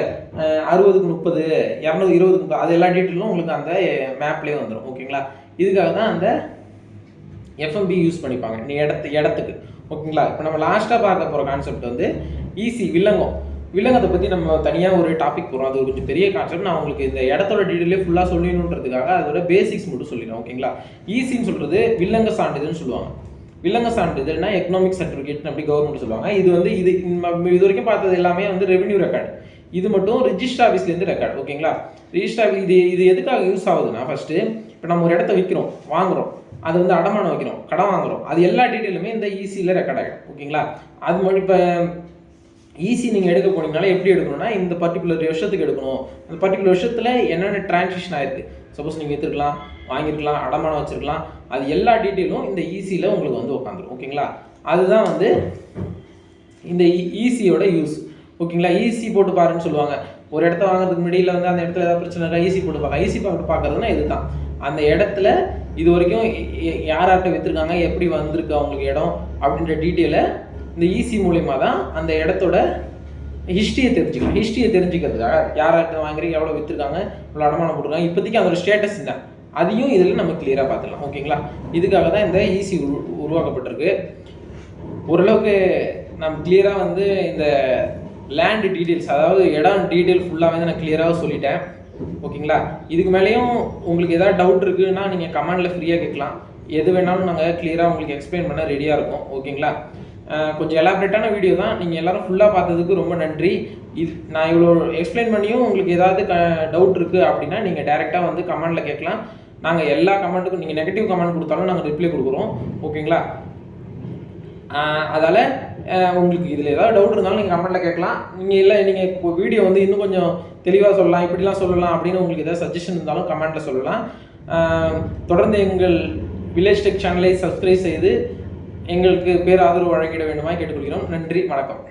அறுபதுக்கு முப்பது இரநூறு இருபதுக்கு முப்பது அது எல்லா டீட்டெயிலும் உங்களுக்கு அந்த மேப்லேயே வந்துடும் ஓகேங்களா? இதுக்காக தான் அந்த எஃப்எம்பி யூஸ் பண்ணிப்பாங்க. நீ இடத்து இடத்துக்கு. ஓகேங்களா இப்போ நம்ம லாஸ்ட்டாக பார்க்க போகிற கான்செப்ட் வந்து ஈஸி வில்லங்கம். வில்லங்கத்தை பற்றி நம்ம தனியாக ஒரு டாபிக் போகிறோம் அது ஒரு கொஞ்சம் பெரிய கான்செப்ட் நான் உங்களுக்கு இந்த இடத்தோட டீட்டெயிலே ஃபுல்லாக சொல்லணுன்றதுக்காக அதோட பேசிக்ஸ் மட்டும் சொல்லிடுறேன். ஓகேங்களா ஈஸின்னு சொல்கிறது வில்லங்க சான்றிதழ்னு சொல்லுவாங்க. வில்லங்க சான்றிதழ்னா எக்கனாமிக் சர்டிஃபிகேட் அப்படி கவர்மெண்ட் சொல்லுவாங்க. இது வந்து இது இது வரைக்கும் பார்த்தது எல்லாமே வந்து ரெவென்யூ ரெக்கார்டு இது மட்டும் ரிஜிஸ்டர் ஆஃபீஸ்லேருந்து ரெக்கார்டு ஓகேங்களா ரிஜிஸ்டர் ஆஃபீஸ் இது இது எதுக்காக யூஸ் ஆகுதுன்னா ஃபஸ்ட்டு இப்போ நம்ம ஒரு இடத்த விற்கிறோம் வாங்குகிறோம் அது வந்து அடமானம் வைக்கிறோம் கடன் வாங்குறோம். அது எல்லா டீட்டெயிலுமே இந்த ஈஸியில் ரெக்கார்ட் ஆகிடும் ஓகேங்களா? அது மாதிரி இப்போ ஈஸி நீங்கள் எடுக்க போனீங்கனால எப்படி எடுக்கணும்னா இந்த பர்டிகுலர் வருஷத்துக்கு எடுக்கணும். அந்த பர்டிகுலர் வருஷத்தில் என்னென்ன டிரான்சாக்ஷன் ஆயிருக்கு? சப்போஸ் நீங்கள் விற்றுருக்கலாம் வாங்கியிருக்கலாம் அடமானம் வச்சுருக்கலாம். அது எல்லா டீட்டெயிலும் இந்த ஈஸியில் உங்களுக்கு வந்து உட்காந்துரும் ஓகேங்களா? அதுதான் வந்து இந்த ஈஸியோட யூஸ் ஓகேங்களா? ஈஸி போட்டு பாருன்னு சொல்லுவாங்க. ஒரு இடத்த வாங்குறதுக்கு முடியல வந்து அந்த இடத்துல ஏதாவது பிரச்சனை இருக்கா? ஈஸி போட்டு பார்க்க ஈஸி போட்டு பார்க்குறதுனா இதுதான். அந்த இடத்துல இது வரைக்கும் யார் யார்கிட்ட விற்றுருக்காங்க எப்படி வந்திருக்கு அவங்களுக்கு இடம்? அப்படின்ற டீட்டெயிலை இந்த ஈசி மூலயமா தான் அந்த இடத்தோட ஹிஸ்ட்ரியை தெரிஞ்சுக்கலாம் ஹிஸ்ட்ரியை தெரிஞ்சுக்கிறதுக்காக யார் யார்கிட்ட வாங்குறீங்க? எவ்வளோ விற்றுருக்காங்க இவ்வளோ அடமானம் போட்டுருக்காங்க இப்போதைக்கு அதோட ஸ்டேட்டஸ் தான் அதையும் இதில் நம்ம கிளியராக பார்த்துக்கலாம் ஓகேங்களா? இதுக்காக தான் இந்த ஈஸி உரு உருவாக்கப்பட்டிருக்கு. ஓரளவுக்கு நம்ம கிளியராக வந்து இந்த லேண்டு டீட்டெயில்ஸ் அதாவது இடம் டீட்டெயில் ஃபுல்லாக வந்து நான் கிளியராக சொல்லிட்டேன். ஓகேங்களா? இதுக்கு மேலேயும் உங்களுக்கு ஏதாவது டவுட் இருக்குன்னா நீங்கள் கமெண்டில் ஃப்ரீயாக கேட்கலாம். எது வேணாலும் நாங்கள் கிளியராக உங்களுக்கு எக்ஸ்பிளைன் பண்ண ரெடியாக இருக்கோம். ஓகேங்களா? கொஞ்சம் எலாபரேட்டான வீடியோ தான். நீங்கள் எல்லோரும் ஃபுல்லாக பார்த்ததுக்கு ரொம்ப நன்றி. இது நான் இவ்வளோ எக்ஸ்பிளைன் பண்ணியும் உங்களுக்கு ஏதாவது க டவுட் இருக்குது அப்படின்னா நீங்கள் டேரெக்டாக வந்து கமெண்டில் கேட்கலாம். நாங்கள் எல்லா கமெண்ட்டுக்கும் நீங்கள் நெகட்டிவ் கமெண்ட் கொடுத்தாலும் நாங்கள் ரிப்ளை கொடுக்குறோம். ஓகேங்களா? அதால் உங்களுக்கு இதில் ஏதாவது டவுட் இருந்தாலும் நீங்கள் கமெண்ட்டில் கேட்கலாம். நீங்கள் இல்லை நீங்கள் இப்போ வீடியோ வந்து இன்னும் கொஞ்சம் தெளிவாக சொல்லலாம் இப்படிலாம் சொல்லலாம் அப்படின்னு உங்களுக்கு ஏதாவது சஜஷன் இருந்தாலும் கமெண்ட்டில் சொல்லலாம். தொடர்ந்து எங்கள் வில்லேஜ் டெக் சேனலை சப்ஸ்கிரைப் செய்து எங்களுக்கு பேர் ஆதரவு வழங்கிட வேண்டுமா கேட்டுக்கொள்கிறோம். நன்றி வணக்கம்.